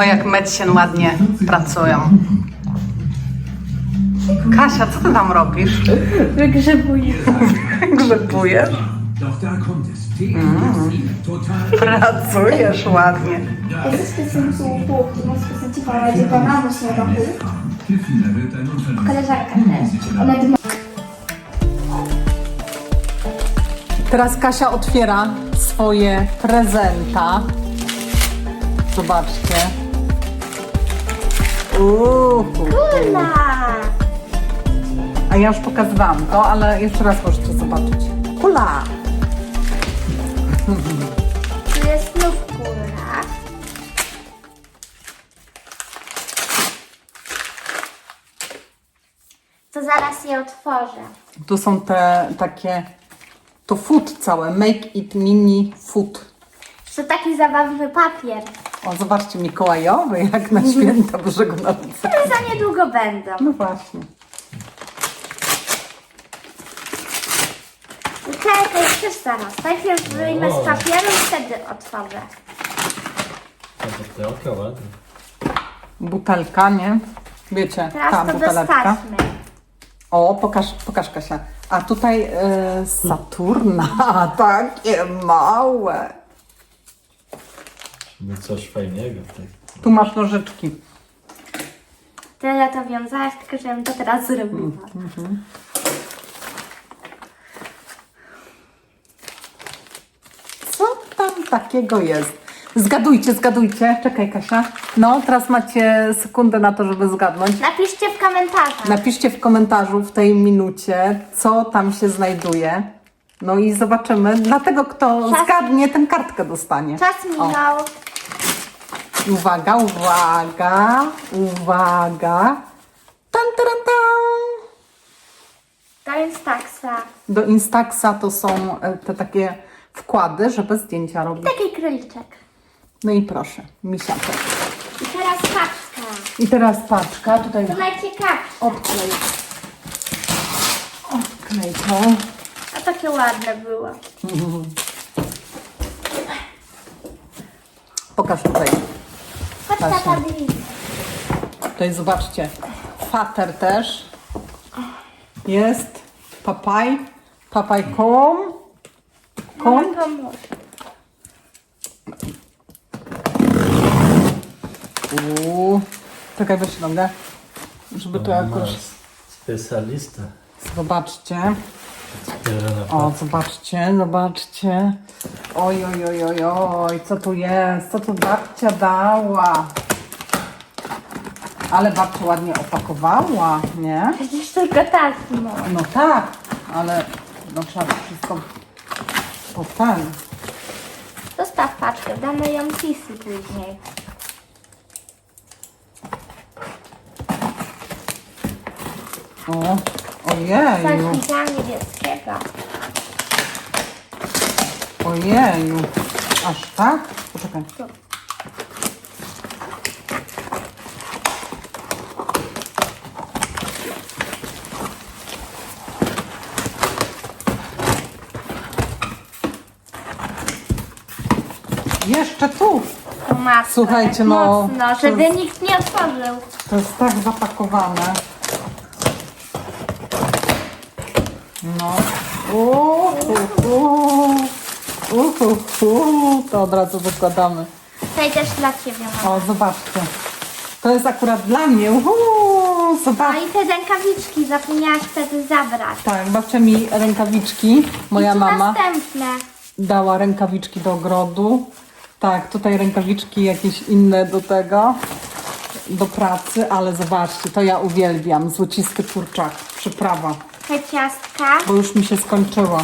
O jak Medsien ładnie pracują. Kasia, co ty tam robisz? Wygrzebuję. Grzebujesz? Total Pracujesz ładnie. Z roku. Koleżanka też. Ona dma. Teraz Kasia otwiera swoje prezenta. Zobaczcie. Uhu. Kula! A ja już pokazywałam to, ale jeszcze raz możecie zobaczyć. Kula! Tu jest znów kula. To zaraz je otworzę. Tu są te takie, to food całe, make it mini food. To taki zabawny papier. O, zobaczcie, Mikołajowy, jak na święta Bożego Narodzenia. Ale za niedługo będą. No właśnie. Okej, to jest też zaraz. Najpierw wyjmę z papieru i wtedy otworzę. Butelka ładna. Butelka, nie? Wiecie, Teraz ta to buteleczka. O, pokaż, pokaż Kasia. A tutaj e, Saturna, takie małe. Żeby coś fajnego. Tak. Tu masz nożyczki. Tyle to wiązałaś, tylko żebym to teraz zrobiła. Co tam takiego jest? Zgadujcie, zgadujcie. Czekaj, Kasia. No, teraz macie sekundę na to, żeby zgadnąć. Napiszcie w komentarzach. Napiszcie w komentarzu w tej minucie, co tam się znajduje. No i zobaczymy. Dlatego, kto Czas- zgadnie, ten kartkę dostanie. Czas minął. I Uwaga, uwaga, uwaga. Tan, taran, tan. To jest taksa. Do Instaxa to są e, te takie wkłady, żeby zdjęcia robić. Taki króliczek. No i proszę, misiaczek. I teraz paczka. I teraz paczka, tutaj To najciekawsze. odklej. Odklej to. A takie ładne było. Pokaż tutaj. Bliżej. Tutaj zobaczcie. Fater też. Jest. Papaj. Papaj kom. Kom. Uuu. Czekaj, weź nogę. Żeby to jakoś... Specjalista. Zobaczcie. O, zobaczcie, zobaczcie. Oj, oj, oj, oj, oj, co tu jest? Co tu babcia dała? Ale babcia ładnie opakowała, nie? Przecież tylko taśmą. No tak, ale no trzeba wszystko po ten. Zostaw paczkę, damy ją Sisi później. O, ojeju, Salpika niebieskiego. ojeju. Aż tak? Poczekaj. Tu. Jeszcze tu. To masło. Słuchajcie, no, Mocno, to żeby nikt nie otworzył. To jest tak zapakowane. No. Uhu, uhu, uhu. To od razu wykładamy. To też dla Ciebie mam. O, zobaczcie. To jest akurat dla mnie. Uhu, No zobacz. i te rękawiczki zapomniałaś wtedy zabrać. Tak, babcia mi rękawiczki. Moja I tu mama następne. dała rękawiczki do ogrodu. Tak, tutaj rękawiczki jakieś inne do tego, do pracy, ale zobaczcie, to ja uwielbiam. Złocisty kurczak, przyprawa, Te ciastka. bo już mi się skończyło.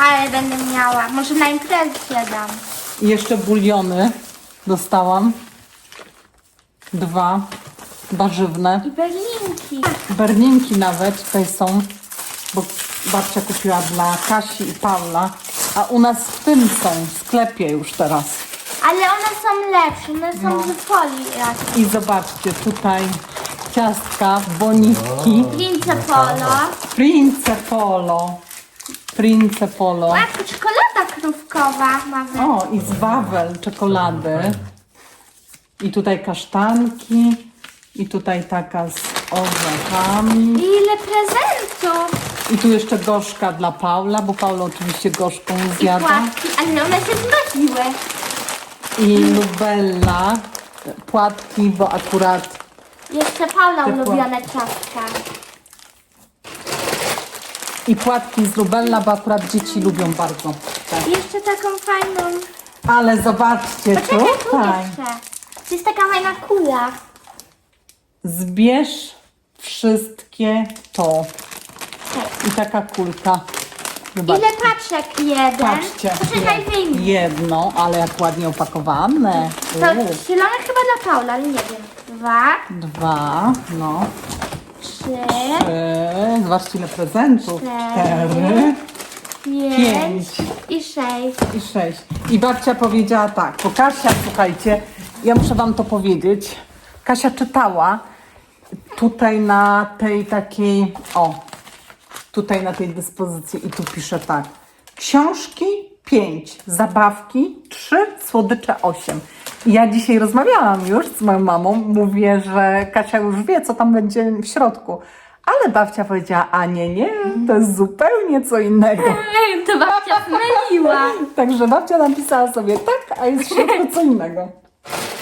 Ale będę miała. Może na imprezę dam. I jeszcze buliony dostałam. Dwa warzywne. I berlinki. Berlinki nawet tutaj są, bo babcia kupiła dla Kasi i Paula, a u nas w tym są, w sklepie już teraz. Ale one są lepsze. One są No. z folii raczej. I zobaczcie, tutaj ciastka, boniwki, Lince polo. Prince Polo. Prince Polo. Matko, czekolada krówkowa mamy. O, i z Wawel czekolady. I tutaj kasztanki. I tutaj taka z orzechami. Ile prezentów! I tu jeszcze gorzka dla Paula, bo Paula oczywiście gorzką I zjada. płatki, ale one się zmroziły. I Lubella, płatki, bo akurat Jeszcze Paula Te ulubione ciastka. i płatki z Lubella, bo akurat dzieci lubią bardzo. Tak. Jeszcze taką fajną... Ale zobaczcie Poczekaj, tu tutaj. jeszcze. Jest taka fajna kula. Zbierz wszystkie to. Tak. I taka kulka. Zobaczcie. Ile paczek? Jeden. Patrzcie. Poczekaj, wyjmij. Jedno, ale jak ładnie opakowane. To U, zielone chyba dla Paula, ale nie wiem. Dwa, Dwa, no. trzy, Trzy. Zobaczcie ile prezentów. Cztery. Cztery. pięć, Pięć. i sześć. I sześć. I babcia powiedziała tak, bo Kasia, słuchajcie, ja muszę wam to powiedzieć. Kasia czytała tutaj na tej takiej, o, tutaj na tej dyspozycji i tu pisze tak. Książki 5, zabawki 3, słodycze 8. I ja dzisiaj rozmawiałam już z moją mamą, mówię, że Kasia już wie, co tam będzie w środku. Ale babcia powiedziała, a nie, nie, to jest zupełnie co innego. To babcia zmyliła. Także babcia napisała sobie tak, a jest w środku co innego.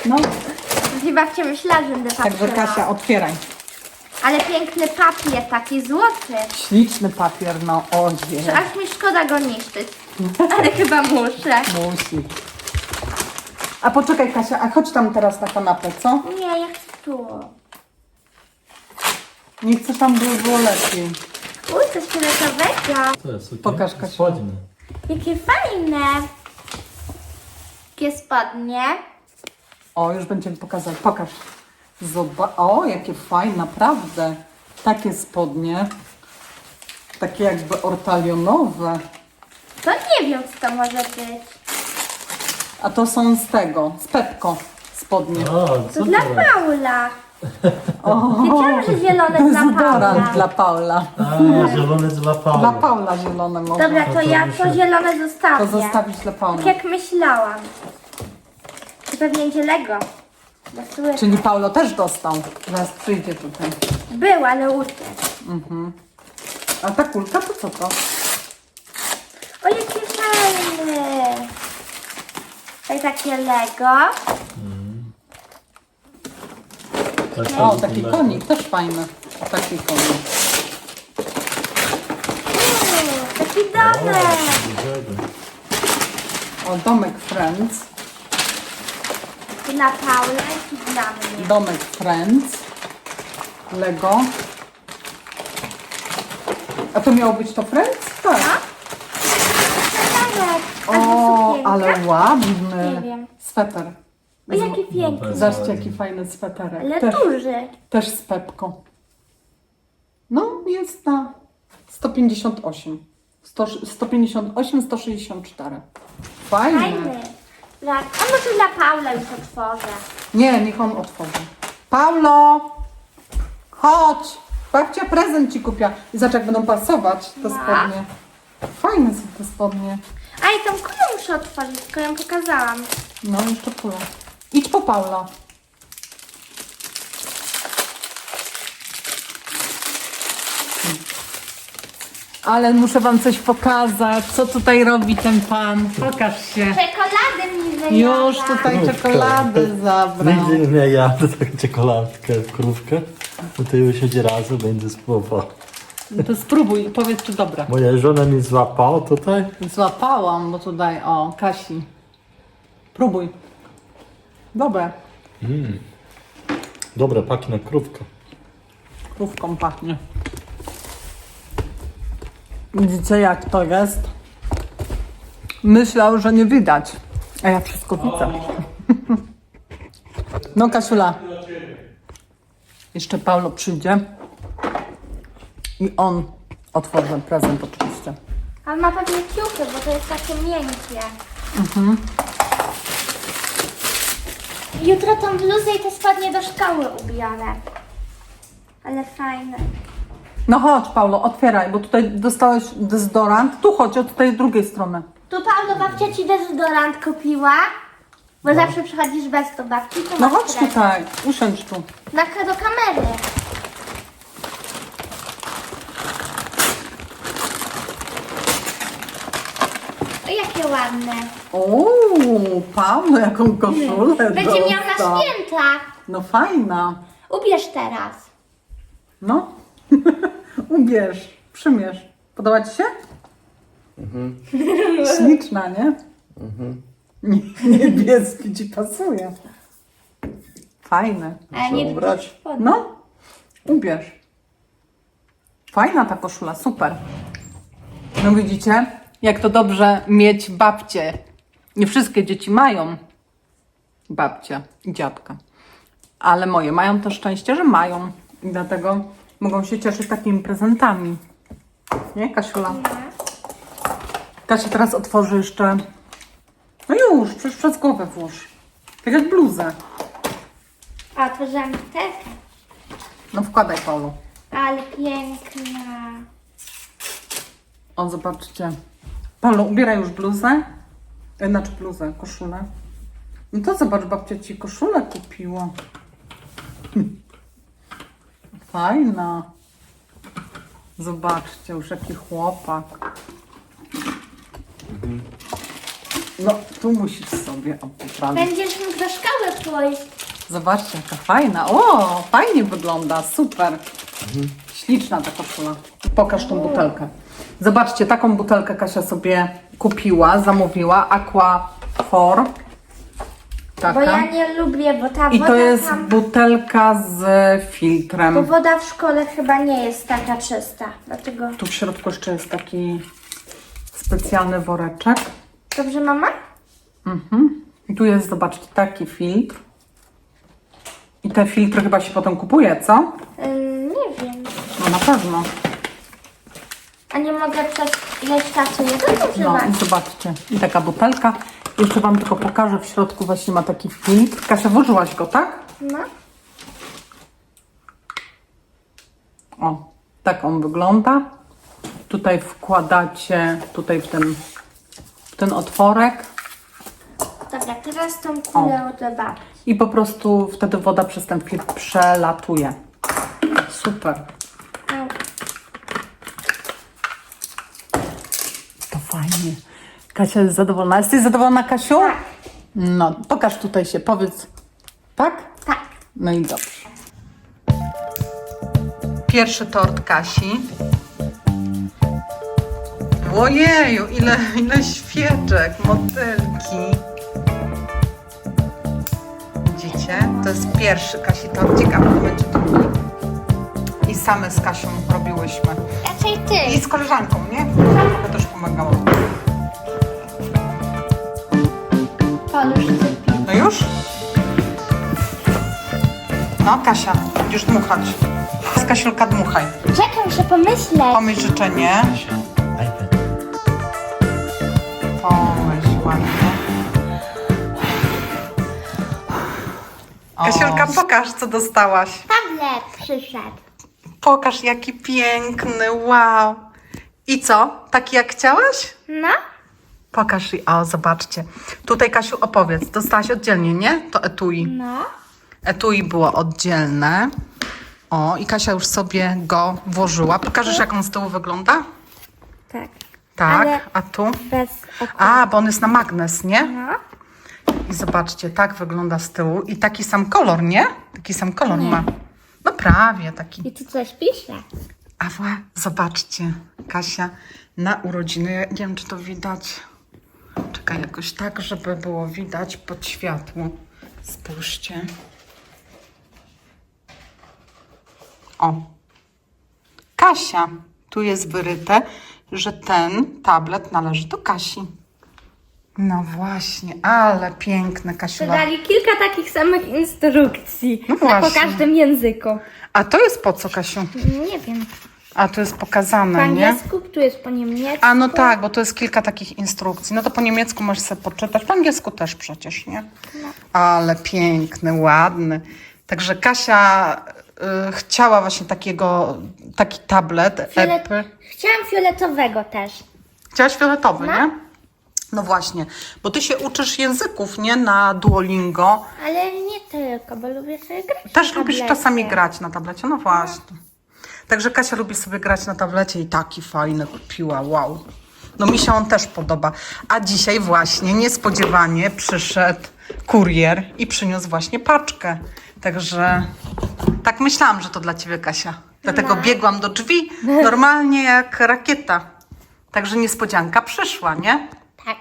No, I babcia myślała, że będę także patrzyła. Kasia, otwieraj. Ale piękny papier, taki złoty. Śliczny papier, no ojej. Że aż mi szkoda go niszczyć. Ale chyba muszę. Musi. A poczekaj Kasia, a chodź tam teraz na kanapę, co? Nie, ja chcę tu. Nie chcesz tam, by było lepiej. Uj, coś fioletowego. To jest okej. Pokaż, Kasiu. Spodnie. Jakie fajne. Jakie spodnie. O, już będziemy pokazać. Pokaż. Zobacz. O, jakie fajne, naprawdę. Takie spodnie. Takie jakby ortalionowe. To nie wiem, co to może być. A to są z tego, z Pepko spodnie. O, To co dla? Paula. O, Wiedziałam, że zielone dla Paula. dla Paula. A, zielony dla Paula. Dla Paula zielone może. Dobra, to to ja to zielone To zostawię. zostawić dla Paula. Tak jak myślałam. To pewnie będzie Lego. Czyli Paulo też dostał. Zaraz przyjdzie tutaj. Był, ale uciekł. A ta kulka to co to? O, jaki fajny. To takie Lego. Tak, O, tak, taki tak. konik, też fajny. Taki konik. Taki O, domek. O, domek Friends. Dla Paula i dla mnie. Domek Friends. Lego. A to miało być to Friends? Tak. A O, sukienka? ale ładny. Nie wiem. Sweter. O, jaki piękny. Zobaczcie, jaki fajny sweterek. Ale Też, duży. też z Pepką. No, jest na 158. 100, 158, 164. Fajny. Fajny. Dla... A może dla Paula już otworzę. Nie, niech on otworzy. Paulo! Chodź! Babcia prezent ci kupiła. I zobacz, jak będą pasować te No. spodnie. Fajne są te spodnie. A i tą kulę muszę otworzyć, tylko ją pokazałam. No, jeszcze pula. Idź po Paula. Ale muszę wam coś pokazać. Co tutaj robi ten pan? Pokaż się. Czekoladę mi wyjęła. Już tutaj Krówkę. czekoladę zabrał. Nigdy nie jadę taką czekoladkę, krówkę. Tutaj usiądzie razem, będzie spróbował. No to spróbuj, powiedz czy dobra. Moja żona mi złapała tutaj. Złapałam, bo tutaj, o, Kasi. Próbuj. Dobre. Dobra, pachnie krówka. Krówką pachnie. Widzicie jak to jest? Myślał, że nie widać. A ja wszystko widzę. No Kasiula. Jeszcze Paulo przyjdzie. I on otworzy prezent oczywiście. Ale ma pewnie ciuchy, bo to jest takie miękkie. Jutro tą bluzę i te spodnie do szkoły ubiorę. Ale fajne. No chodź, Paulo, otwieraj, bo tutaj dostałeś dezodorant. Tu chodź, od tej drugiej strony. Tu Paulo babcia ci dezodorant kupiła. Bo zawsze przychodzisz bez do babci, to No masz chodź prezent. tutaj, usiądź tu. Na, do kamery. O, jakie ładne. Uuu, Paulo, jaką koszulę Będzie miał na dostał. święta. No fajna. Ubierz teraz. No, ubierz, przymierz. Podoba ci się? Śliczna, nie? Nie- Niebieski ci pasuje. Fajne. Ale nie ubrać? No, ubierz. Fajna ta koszula, super. No widzicie, jak to dobrze mieć babcię. Nie wszystkie dzieci mają babcia i dziadka. Ale moje mają to szczęście, że mają. I dlatego mogą się cieszyć takimi prezentami. Nie, Kasiula? Kasia teraz otworzy jeszcze... No już, przecież przez głowę włóż. Tak jak bluzę. A, otworzyłam butelkę. No wkładaj, Paulo. Ale piękna. O, zobaczcie. Paulo, ubieraj już bluzę. E, Znaczy bluzę, koszulę. No to zobacz, babcia ci koszulę kupiła. Hm. Fajna. Zobaczcie, już jaki chłopak. No, tu musisz sobie poprawić. Będziesz mógł do szkoły pójść. Zobaczcie, jaka fajna. O, fajnie wygląda, super. Śliczna ta koszula. Pokaż tą butelkę. Zobaczcie, taką butelkę Kasia sobie kupiła, zamówiła. Aqua For. Bo Taka. ja nie lubię, bo ta I woda to jest tam... butelka z Bo filtrem. woda w szkole chyba nie jest taka czysta. Dlatego... Tu w środku jeszcze jest taki specjalny woreczek. Dobrze, mama? I tu jest, zobaczcie, taki filtr. I te filtry chyba się potem kupuje, co? Ym, nie wiem. No na pewno. A nie mogę przez ileś czasu jeden No używać? i zobaczcie, i taka butelka. Jeszcze Wam tylko pokażę, w środku właśnie ma taki filtr. Kasia, włożyłaś go, tak? No. O, tak on wygląda. Tutaj wkładacie, tutaj w ten, w ten otworek Dobra, teraz tą kulę do babci. i po prostu wtedy woda przez ten filtr przelatuje. Super. Au. To fajnie. Kasia jest zadowolona. Jesteś zadowolona, Kasiu? Tak. No, pokaż tutaj się, powiedz. Tak? Tak. No i dobrze. Pierwszy tort Kasi. Ojeju, ile, ile świeczek, motylki. Widzicie? To jest pierwszy Kasi torcik, a potem będzie drugi. I same z Kasią robiłyśmy. Raczej I ty. z koleżanką, nie? Trochę też pomagała. Palusz sypie. No już? No, Kasia, będziesz dmuchać. Z Kasiulka dmuchaj. Czekaj, muszę pomyśleć. Pomyśl życzenie. iPad. Pomyśl ładnie. Kasiulka, pokaż, co dostałaś. Tablet przyszedł. Pokaż, jaki piękny, wow. I co? Taki jak chciałaś? No. Pokaż i o, zobaczcie. Tutaj, Kasiu, opowiedz. Dostałaś oddzielnie, nie? To etui. No. Etui było oddzielne. O, i Kasia już sobie go włożyła. Pokażesz, jak on z tyłu wygląda? Tak. Tak, Ale- a tu? Bez. A, bo on jest na magnes, nie? No. I zobaczcie, tak wygląda z tyłu. I taki sam kolor, nie? Taki sam kolor ma. No prawie taki. I tu coś pisze. A wła, zobaczcie, Kasia na urodziny. Ja Nie wiem, czy to widać. Czekaj, jakoś tak, żeby było widać pod światło. Spójrzcie. O. Kasia. Tu jest wyryte, że ten tablet należy do Kasi. No właśnie, ale piękne, Kasiula. Dodali kilka takich samych instrukcji. No po właśnie. każdym języku. A to jest po co, Kasiu? Nie wiem. A tu jest Po pokazane, nie? angielsku, tu jest po niemiecku. A no tak, bo to jest kilka takich instrukcji. No to po niemiecku możesz sobie poczytać, po angielsku też przecież, nie? Ale piękny, ładny. Także Kasia y, chciała właśnie takiego taki tablet Fiolet... Apple. Chciałam fioletowego też. Chciałaś fioletowy, No. nie? No właśnie, bo ty się uczysz języków, nie? Na Duolingo. Ale nie tylko, bo lubię sobie grać Też na lubisz tablecie. czasami grać na tablecie, no właśnie. Także Kasia lubi sobie grać na tablecie i taki fajny kupiła, wow. No mi się on też podoba. A dzisiaj właśnie niespodziewanie przyszedł kurier i przyniósł właśnie paczkę. Także tak myślałam, że to dla ciebie Kasia. Dlatego biegłam do drzwi normalnie jak rakieta. Także niespodzianka przyszła, nie? Tak.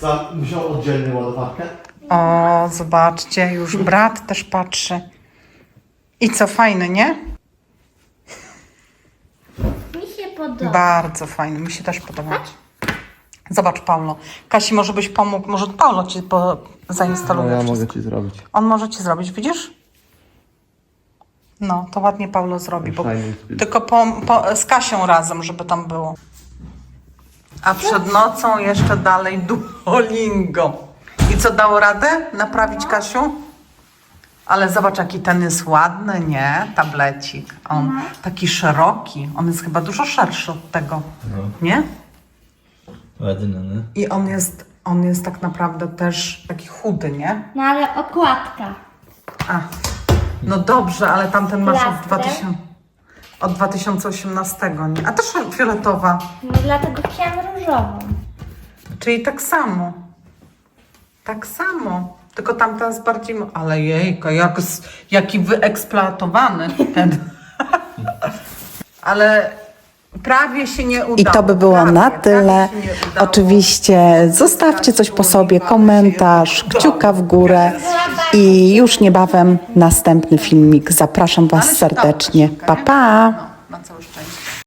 Sam wziął oddzielnie ładowarkę. O, zobaczcie, już brat też patrzy. I co, fajny, nie? Mi się podoba. Bardzo fajny, mi się też podoba. Zobacz, Paulo. Kasi, może byś pomógł, może Paulo ci po, No zainstaluje ja wszystko. mogę ci zrobić. On może ci zrobić, widzisz? No, to ładnie Paulo zrobi, bo tylko po, po, z Kasią razem, żeby tam było. A przed nocą jeszcze dalej Duolingo. I co, dało radę naprawić Kasiu? Ale zobacz, jaki ten jest ładny, nie? Tablecik. On taki szeroki. On jest chyba dużo szerszy od tego, nie? Ładny, no. I on jest, on jest tak naprawdę też taki chudy, nie? No ale okładka. A, no dobrze, ale tamten masz od, Plastrem? 2000, od 2018, nie? A też fioletowa, No dlatego chciałam różową. czyli tak samo. Tak samo. Tylko tamta jest bardziej... Ale jejka, jak, z- jaki wyeksploatowany ten. ale prawie się nie udało. I to by było prawie, na prawie tyle. się nie udało. Oczywiście zostawcie coś po sobie, komentarz, kciuka w górę i już niebawem następny filmik. Zapraszam Was serdecznie. Pa pa!